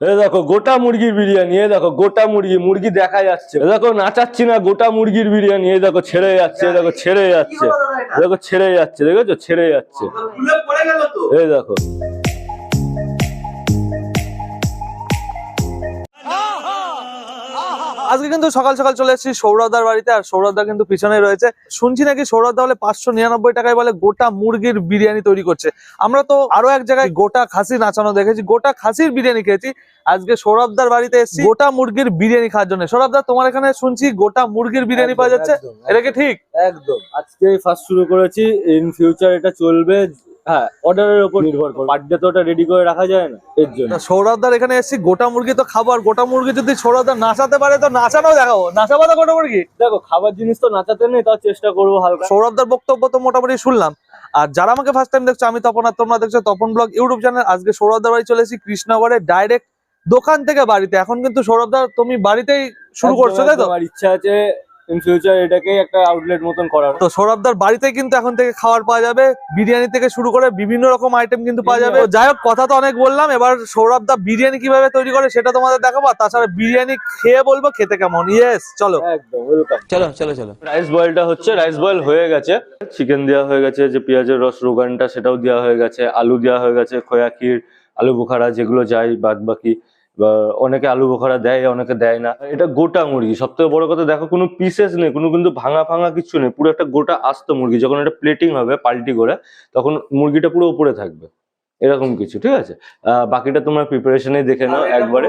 এ দেখো গোটা মুরগির বিরিয়ানি এ দেখো গোটা মুরগি মুরগি দেখা যাচ্ছে। দেখো নাচাচ্ছি না গোটা মুরগির বিরিয়ানি এ দেখো ছেড়ে যাচ্ছে এ দেখো ছেড়ে যাচ্ছে এ দেখো ছেড়ে যাচ্ছে দেখেছ? ছেড়ে যাচ্ছে। এই দেখো। আজকে কিন্তু সকাল সকাল চলে এসেছি সৌরভদার বাড়িতে আর সৌরভদা কিন্তু পিছনে রয়েছে। শুনছি নাকি সৌরভদা বলে পাঁচশো নিরানব্বই টাকায় বলে গোটা মুরগির বিরিয়ানি তৈরি করছে। আমরা তো আরও এক জায়গায় গোটা খাসি নাচানো দেখেছি গোটা খাসির বিরিয়ানি খেয়েছি। আজকে সৌরভদার বাড়িতে এসেছি গোটা মুরগির বিরিয়ানি খাওয়ার জন্য। সৌরভদা তোমার এখানে শুনছি গোটা মুরগির বিরিয়ানি পাওয়া যাচ্ছে। এটা কি ঠিক? একদম। আজকে ফার্স্ট শুরু করেছি ইন ফিউচার এটা চলবে। হ্যাঁ অর্ডারের উপর নির্ভর করে। পার ডে তো ওটা রেডি করে রাখা যায় না এর জন্য। এখানে এসেছি গোটা মুরগি তো খাব আর গোটা মুরগি যদি নাচাতে পারে তো নাচানো দেখাবো। নাচাবো তো গোটা মুরগি? দেখো খাবার জিনিস তো নাচাতে নেই তাও চেষ্টা করব হালকা। সৌরভদার বক্তব্য তো মোটামুটি শুনলাম। আর যারা আমাকে ফার্স্ট টাইম দেখছ আমি তপন আর তোমরা দেখছ তপন ব্লগ ইউটিউব চ্যানেল আজকে সৌরভদার বাড়ি চলে এসেছি কৃষ্ণনগরে ডাইরেক্ট দোকান থেকে বাড়িতে। এখন কিন্তু সৌরভদার তুমি বাড়িতেই শুরু করছ তাই তো? ইচ্ছা আছে ইন ফিউচার এটাকে একটা আউটলেট মতন করার। তো সৌরভদার বাড়িতে কিন্তু এখন থেকে খাবার পাওয়া যাবে বিরিয়ানি থেকে শুরু করে বিভিন্ন রকম আইটেম কিন্তু পাওয়া যাবে। যাই হোক কথা তো অনেক বললাম এবার সৌরভদা বিরিয়ানি কীভাবে তৈরি করে সেটা তোমাদের দেখাবো আর তাছাড়া বিরিয়ানি খেয়ে বলব খেতে কেমন? ইয়েস চলো। একদম ওয়েলকাম চলো চলো চলো। রাইস বয়েলটা হচ্ছে রাইস বয়েল হয়ে গেছে। চিকেন দেওয়া হয়ে গেছে যে পেঁয়াজের রস রোগানটা সেটাও দেওয়া হয়ে গেছে আলু দেওয়া হয়ে গেছে খোয়া ক্ষীর আলু বোখারা যেগুলো যায় বাদ বাকি অনেকে আলু বোখারা দেয় অনেকে দেয় না। এটা গোটা মুরগি। সব থেকে বড় কথা দেখো কোনো পিসেস নেই কোনো কিন্তু ভাঙা ভাঙা কিছু নেই। পুরো একটা গোটা আস্ত মুরগি। যখন এটা প্লেটিং হবে পাল্টি করে তখন মুরগিটা পুরো উপরে থাকবে। এরকম কিছু ঠিক আছে? আহ, বাকিটা তোমরা প্রিপারেশনে দেখে নাও একবারে।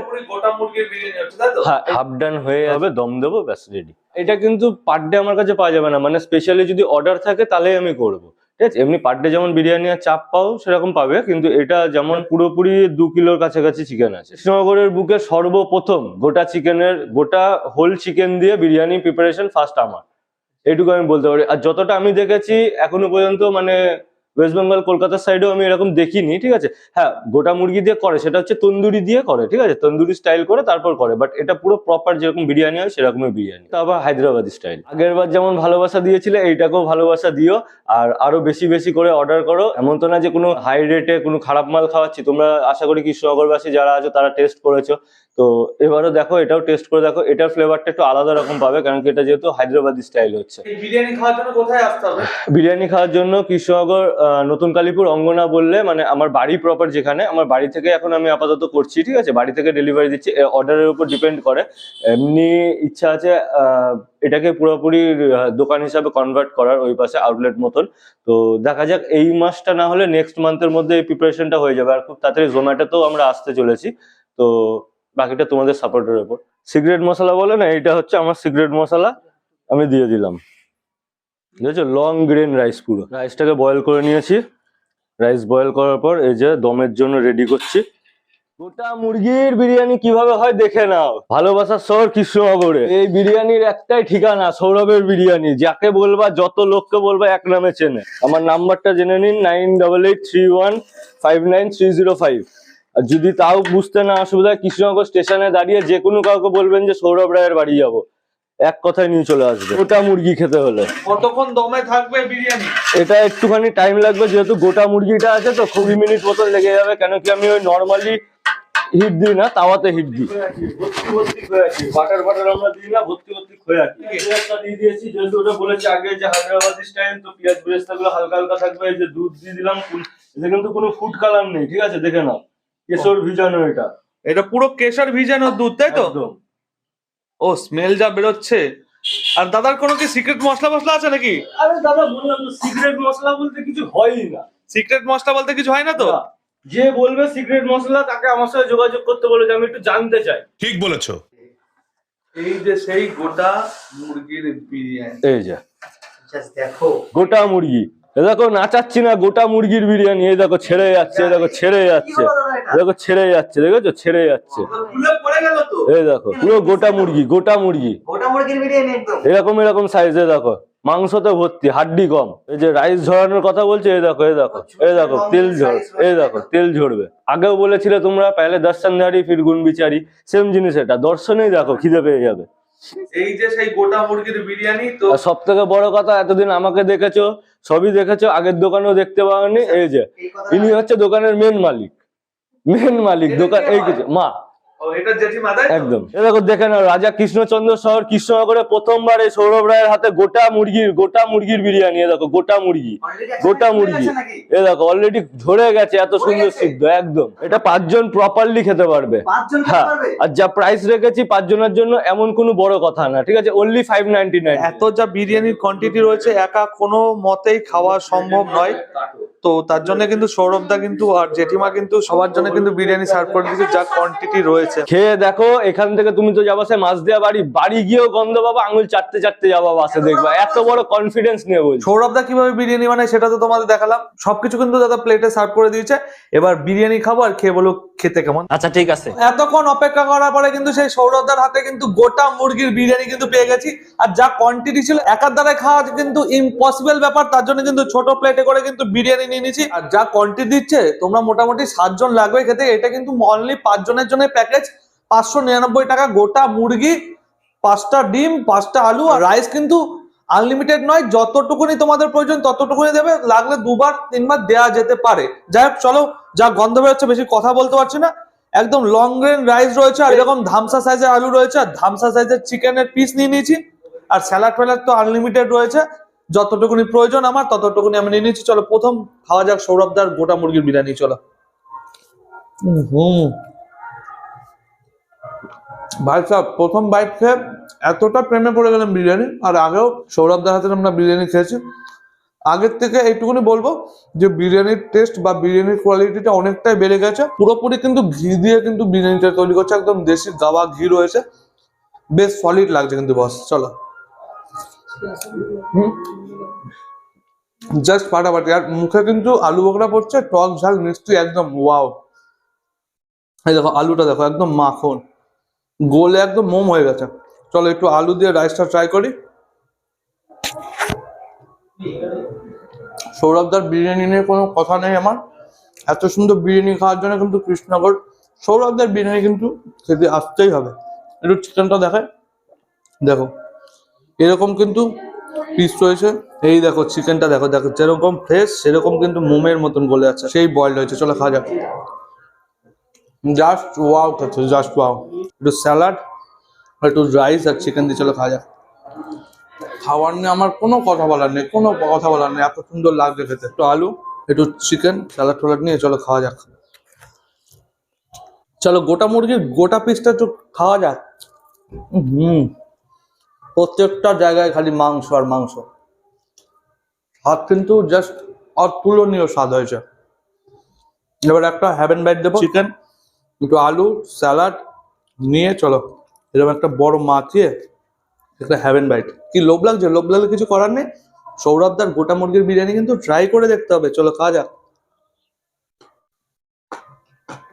হ্যাঁ হাফ ডান হয়ে যাবে দম দেবো ব্যাস রেডি এটা কিন্তু পার ডে আমার কাছে পাওয়া যাবে না। মানে স্পেশালি যদি অর্ডার থাকে তাহলেই আমি করব। ঠিক আছে? এমনি পার ডে যেমন বিরিয়ানি আর চাপ পাও, সেরকম পাবে, কিন্তু এটা যেমন পুরোপুরি দু কিলোর কাছাকাছি চিকেন আছে। শ্রীনগরের বুকে সর্বপ্রথম গোটা চিকেনের, গোটা হোল চিকেন দিয়ে বিরিয়ানি প্রিপারেশন ফার্স্ট আমার। এইটুকু আমি বলতে পারি। আর যতটা আমি দেখেছি, এখনও পর্যন্ত মানে ওয়েস্ট বেঙ্গল কলকাতার সাইডেও আমি এরকম দেখিনি ঠিক আছে? হ্যাঁ গোটা মুরগি দিয়ে করে সেটা হচ্ছে তন্দুরি দিয়ে করে ঠিক আছে? তন্দুরি স্টাইল করে তারপর করে বাট এটা পুরো প্রপার যেরকম বিরিয়ানি হয় সেরকমই বিরিয়ানি। তারপর হায়দ্রাবাদি স্টাইল আগের বার যেমন ভালোবাসা দিয়েছিলে এইটাকেও ভালোবাসা দিও আর আরও বেশি বেশি করে অর্ডার করো। এমন তো না যে কোনো হাই রেটে কোনো খারাপ মাল খাওয়াচ্ছি তোমরা আশা করি কৃষ্ণনগরবাসী যারা আছো তারা টেস্ট করেছ। তো এবারও দেখো এটাও টেস্ট করে দেখো এটার ফ্লেভারটা একটু আলাদা রকম পাবে কারণ কি এটা যেহেতু হায়দ্রাবাদি স্টাইল হচ্ছে। বিরিয়ানি খাওয়ার জন্য কোথায় আসতে হবে? বিরিয়ানি খাওয়ার জন্য কৃষ্ণনগর নতুন কালীপুর অঙ্গনা বললে মানে আমার বাড়ি প্রপার যেখানে, আমার বাড়ি থেকে এখন আমি আপাতত করছি, ঠিক আছে? বাড়ি থেকে ডেলিভারি দিচ্ছি অর্ডারের উপর ডিপেন্ড করে। এমনি ইচ্ছা আছে এটাকে পুরোপুরি দোকান হিসাবে কনভার্ট করার ওই পাশে আউটলেট মতন। তো দেখা যাক, এই মাসটা না হলে নেক্সট মান্থের মধ্যে এই প্রিপারেশনটা হয়ে যাবে। আর খুব তাড়াতাড়ি জোম্যাটোতেও আমরা আসতে চলেছি। তো বাকিটা তোমাদের সাপোর্টের উপর। সিগারেট মশলা বলে না এটা হচ্ছে আমার সিগারেট মশলা, আমি দিয়ে দিলাম। বুঝেছ লং গ্রেন রাইস পুরো। রাইসটাকে বয়েল করে নিয়েছি। রাইস বয়েল করার পর এই যে দমের জন্য রেডি করছি। গোটা মুরগির বিরিয়ানি কীভাবে হয় দেখে নাও। ভালোবাসার শহর কৃষ্ণনগরে। এই বিরিয়ানির একটাই ঠিকানা, সৌরভের বিরিয়ানি। যাকে বলবা, যত লোককে বলবা, এক নামে চেনে। আমার নাম্বারটা জেনে নিন nine double eight three one five nine three zero five আর যদি তাও বুঝতে না অসুবিধা কৃষ্ণনগর স্টেশনে দাঁড়িয়ে যে কোনো কাউকে বলবেন যে সৌরভ রায়ের বাড়ি যাব। এক কথায় নিয়ে চলে আসবে। গোটা মুরগি খেতে হলে। কতক্ষণ দমে থাকবে বিরিয়ানি? এটা একটুখানি টাইম লাগবে যেহেতু গোটা মুরগিটা আছে তো কুড়ি মিনিট মতো লেগে যাবে কেন কি আমি ওই নর্মালি হিট দিই না তাওয়াতে হিট দিই। বাটার বাটার আমরা দিই না ভর্তি ভর্তি খয়ে দিয়ে দিয়েছি যেহেতু ওটা বলেছি আগে যে হায়দ্রাবাদি স্টাইল তো পেঁয়াজ বেরেস্তা গুলো হালকা হালকা থাকবে এই যে দুধ দিয়ে দিলাম এতে কিন্তু কোনো ফুড কালার নেই ঠিক আছে? দেখে নাও। কেশর ভিজানো এটা। এটা পুরো কেশর ভিজানো দুধ তাই তো? একদম। ও স্মেল যা বেরোচ্ছে। আর দাদার কোনো কি সিক্রেট মশলা মশলা আছে নাকি? আরে দাদা বললাম তো সিক্রেট মশলা বলতে কিছু হয়ই না। সিক্রেট মশলা বলতে কিছু হয় না তো? যে বলবে সিক্রেট মশলা তাকে আমার সাথে যোগাযোগ করতে বলে যে আমি একটু জানতে চাই। ঠিক বলেছ। এই যে সেই গোটা মুরগির বিরিয়ানি। এই যে। জাস্ট দেখো। গোটা মুরগি। এ দেখো নাচাচ্ছি না গোটা মুরগির বিরিয়ানি। এই দেখো ছেড়ে যাচ্ছে দেখো ছেড়ে যাচ্ছে। দেখো ছেড়ে যাচ্ছে দেখেছ? ছেড়ে যাচ্ছে। এই দেখো পুরো গোটা মুরগি গোটা মুরগি। গোটা মুরগির বিরিয়ানি একদম। এরকম এরকম সাইজে দেখো মাংসতে ভর্তি হাড্ডি কম। এই যে রাইস ঝরানোর কথা বলছে এই দেখো এই দেখো এই দেখো তেল ঝর এই দেখো তেল ঝরবে। আগেও বলেছিলে তোমরা পেলে দর্শন ধারি ফির গুণ বিচারি। সেম জিনিস এটা দর্শনেই দেখো খিদে পেয়ে যাবে। এই যে সেই গোটা মুরগির বিরিয়ানি তো সব থেকে বড় কথা এতদিন আমাকে দেখেছ সবই দেখেছ আগের দোকানেও দেখতে পাওনি এই যে। ইনি হচ্ছে দোকানের মেন মালিক। মেন মালিক দোকান এই? কিছু মা। ও এটা জেঠিমা একদম। এ দেখে নাও রাজা কৃষ্ণচন্দ্র শহর কৃষ্ণনগরে প্রথমবার এই সৌরভ রায়ের হাতে গোটা মুরগির গোটা মুরগির বিরিয়ানি এ দেখো গোটা মুরগি গোটা মুরগি। এ দেখো অলরেডি ঝরে গেছে এত সুন্দর সিদ্ধ একদম। এটা পাঁচজন প্রপারলি খেতে পারবে। হ্যাঁ আর যা প্রাইস রেখেছি পাঁচজনের জন্য এমন কোনো বড় কথা না ঠিক আছে? অনলি ফাইভ নাইনটি নাইন এত যা বিরিয়ানির কোয়ান্টিটি রয়েছে একা কোনো মতেই খাওয়া সম্ভব নয়। তো তার জন্য কিন্তু সৌরভদা কিন্তু আর জেঠিমা কিন্তু সবার জন্য কিন্তু বিরিয়ানি সার্ভ করে দিয়েছে যা কোয়ান্টিটি রয়েছে। খেয়ে দেখো এখান থেকে তুমি তো যাবা সে মাছ দেওয়া বাড়ি বাড়ি গিয়েও গন্ধ পাবা আঙুল চাটতে চাটতে যাবা বাসে দেখবা। এত বড় কনফিডেন্স নিয়ে বলছি। সৌরভদা কীভাবে বিরিয়ানি বানায় সেটা তো তোমাদের দেখালাম। সবকিছু কিন্তু দাদা প্লেটে সার্ভ করে দিয়েছে। এবার বিরিয়ানি খাব আর খেয়ে বলো খেতে কেমন? আচ্ছা ঠিক আছে। এতক্ষণ অপেক্ষা করার পরে কিন্তু সেই সৌরভদার হাতে কিন্তু গোটা মুরগির বিরিয়ানি কিন্তু পেয়ে গেছি। আর যা কোয়ান্টিটি ছিল একার দ্বারাই খাওয়া কিন্তু ইম্পসিবল ব্যাপার। তার জন্য কিন্তু ছোট প্লেটে করে কিন্তু বিরিয়ানি নিয়ে নিয়েছি। আর যা কোয়ান্টিটি দিচ্ছে, তোমরা মোটামুটি সাতজন লাগবে খেতে এটা কিন্তু অনলি পাঁচজনের জন্য প্যাকেজ পাঁচশো নিরানব্বই টাকা গোটা মুরগি, পাঁচটা ডিম, পাঁচটা আলু আর রাইস কিন্তু আনলিমিটেড নয়। যতটুকুনি তোমাদের প্রয়োজন, ততটুকুনি দেবে। লাগলে দুবার, তিনবার দেওয়া যেতে পারে। যাই হোক, চলো, যা গন্ধ বেরোচ্ছে, বেশি কথা বলতে পারছি না। একদম লং গ্রেন রাইস রয়েছে আর এরকম ধামসা সাইজের আলু রয়েছে। আর ধামসা সাইজের চিকেনের পিস নিয়ে নিয়েছি। আর স্যালাড ফ্যালাড তো আনলিমিটেড রয়েছে। যতটুকুনি প্রয়োজন আমার ততটুকুনি আমি নিয়ে নিচ্ছি। চলো প্রথম খাওয়া যাক সৌরভদার গোটা মুরগির বিরিয়ানি চলো। হুম। ভাই সাহেব প্রথম বাইক খেয়ে এতটা প্রেমে পড়ে গেলাম বিরিয়ানি আর আগেও সৌরভদার হাতে আমরা বিরিয়ানি খেয়েছি। আগের থেকে এইটুকুনি বলব যে বিরিয়ানির টেস্ট বা বিরিয়ানির কোয়ালিটিটা অনেকটাই বেড়ে গেছে। পুরোপুরি কিন্তু ঘি দিয়ে কিন্তু বিরিয়ানিটা তৈরি করছে একদম দেশি গাওয়া ঘি রয়েছে। বেশ সলিড লাগছে কিন্তু বস চলো। জাস্ট ফাটাফাটি। আর মুখে কিন্তু আলু বকরা পড়ছে, টক ঝাল মিষ্টি একদম ওয়াও এই দেখো, আলুটা দেখো, একদম মাখন। গোলে একদম মোম হয়ে গেছে। চলো একটু আলু দিয়ে রাইসটা ট্রাই করি। সৌরভদার বিরিয়ানি নিয়ে কোনো কথা নেই আমার। এত সুন্দর বিরিয়ানি খাওয়ার জন্য কিন্তু কৃষ্ণনগর। সৌরভদার বিরিয়ানি কিন্তু খেতে আসতেই হবে। একটু চিকেনটা দেখায় দেখো। এরকম কিন্তু পিস রয়েছে। এই দেখো চিকেনটা দেখো দেখো, যেরকম ফ্রেশ সেরকম কিন্তু মোমের মতন গলে আছে সেই বয়েল হয়েছে, চলো খাওয়া যাক। জাস্ট ওয়াও খাচ্ছে জাস্ট ওয়াও একটু স্যালাড একটু রাইস আর চিকেন দিয়ে চলো খাওয়া যাক। খাওয়ার নিয়ে আমার কোনো কথা বলার নেই, কোনো কথা বলার নেই, এত সুন্দর লাগছে খেতে। একটু আলু, একটু চিকেন স্যালাড ট্যালাড নিয়ে চলো খাওয়া যাক। চলো গোটা মুরগির গোটা পিসটা একটু খাওয়া যাক। হুম। প্রত্যেকটা জায়গায় খালি মাংস আর মাংস। স্বাদ কিন্তু জাস্ট অতুলনীয় স্বাদ হয়েছে। এবার একটা হ্যাভেন বাইট দেবো। চিকেন একটু আলু স্যালাড নিয়ে চলো। এরকম একটা বড় মাখিয়ে একটা হ্যাভেন বাইট কি লোভ লাগছে? লোভ লাগলে কিছু করার নেই। সৌরভদার গোটা মুরগির বিরিয়ানি কিন্তু ট্রাই করে দেখতে হবে। চলো খাওয়া যাক।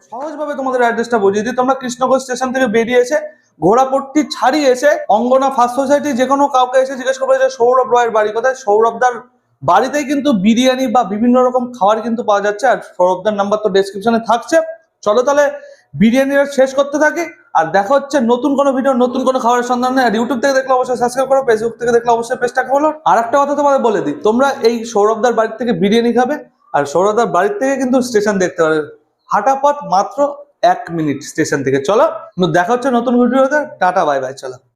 সহজভাবে তোমাদের অ্যাড্রেসটা বুঝিয়ে দিই। তোমরা কৃষ্ণগঞ্জ স্টেশন থেকে বেরিয়ে এসে ঘোড়াপট্টি ছাড়িয়ে এসে অঙ্গনা ফার্স্ট সোসাইটি যে কোনো কাউকে এসে জিজ্ঞেস করবে যে সৌরভ রয়ের বাড়ি কোথায়? সৌরভদার বাড়িতেই কিন্তু বিরিয়ানি বা বিভিন্ন রকম খাবার কিন্তু পাওয়া যাচ্ছে আর সৌরভদার নাম্বার তো ডেসক্রিপশনে থাকছে। চলো তাহলে বিরিয়ানিটা শেষ করতে থাকি আর দেখা হচ্ছে নতুন কোনো ভিডিও নতুন কোনো খাবারের সন্ধানে। আর ইউটিউব থেকে দেখলে অবশ্যই সাবস্ক্রাইব করো ফেসবুক থেকে দেখলে অবশ্যই পেজটাকে ফলো আর একটা কথা তোমাদের বলে দিই, তোমরা এই সৌরভদার বাড়ি থেকে বিরিয়ানি খাবে আর সৌরভদার বাড়ির থেকে কিন্তু স্টেশন দেখতে পাবে। হাঁটা পথ মাত্র এক মিনিট স্টেশন থেকে। চলো দেখা হচ্ছে নতুন ভিডিওতে। টাটা বাই বাই চলো।